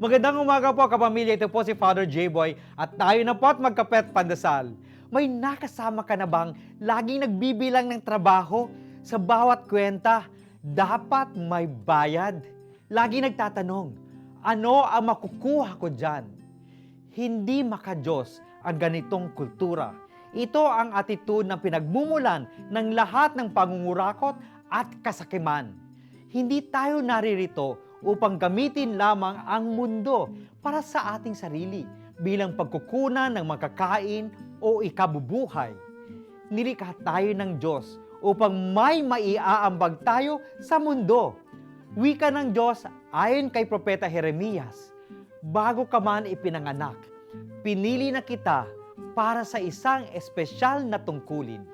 Magandang umaga po kapamilya. Ito po si Father J-Boy at tayo na po at magkapet pandasal. May nakasama ka na bang laging nagbibilang ng trabaho sa bawat kwenta? Dapat may bayad. Lagi nagtatanong, ano ang makukuha ko dyan? Hindi makajos ang ganitong kultura. Ito ang attitude ng pinagmumulan ng lahat ng pangungurakot at kasakiman. Hindi tayo naririto upang gamitin lamang ang mundo para sa ating sarili bilang pagkukunan ng makakain o ikabubuhay. Nilikha tayo ng Diyos upang may maiaambag tayo sa mundo. Wika ng Diyos ayon kay Propeta Jeremias, Bago ka man ipinanganak, pinili na kita para sa isang espesyal na tungkulin.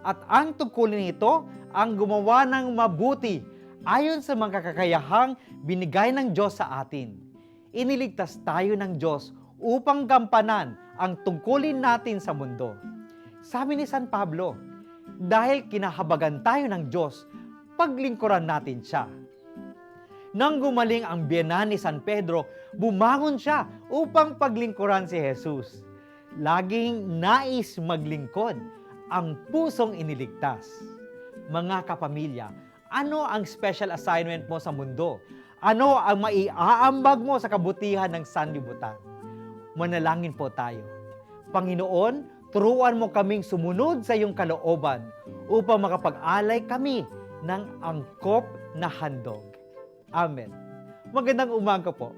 At ang tungkulin ito ang gumawa ng mabuti ayon sa mga kakayahang binigay ng Diyos sa atin. Iniligtas tayo ng Diyos upang gampanan ang tungkulin natin sa mundo. Sabi ni San Pablo, dahil kinahabagan tayo ng Diyos, paglingkuran natin siya. Nang gumaling ang biyanan ni San Pedro, bumangon siya upang paglingkuran si Jesus. Laging nais maglingkod ang pusong iniligtas. Mga kapamilya, ano ang special assignment mo sa mundo? Ano ang maiaambag mo sa kabutihan ng sanlibutan? Manalangin po tayo. Panginoon, turuan mo kaming sumunod sa iyong kalooban upang makapag-alay kami ng angkop na handog. Amen. Magandang umaga po.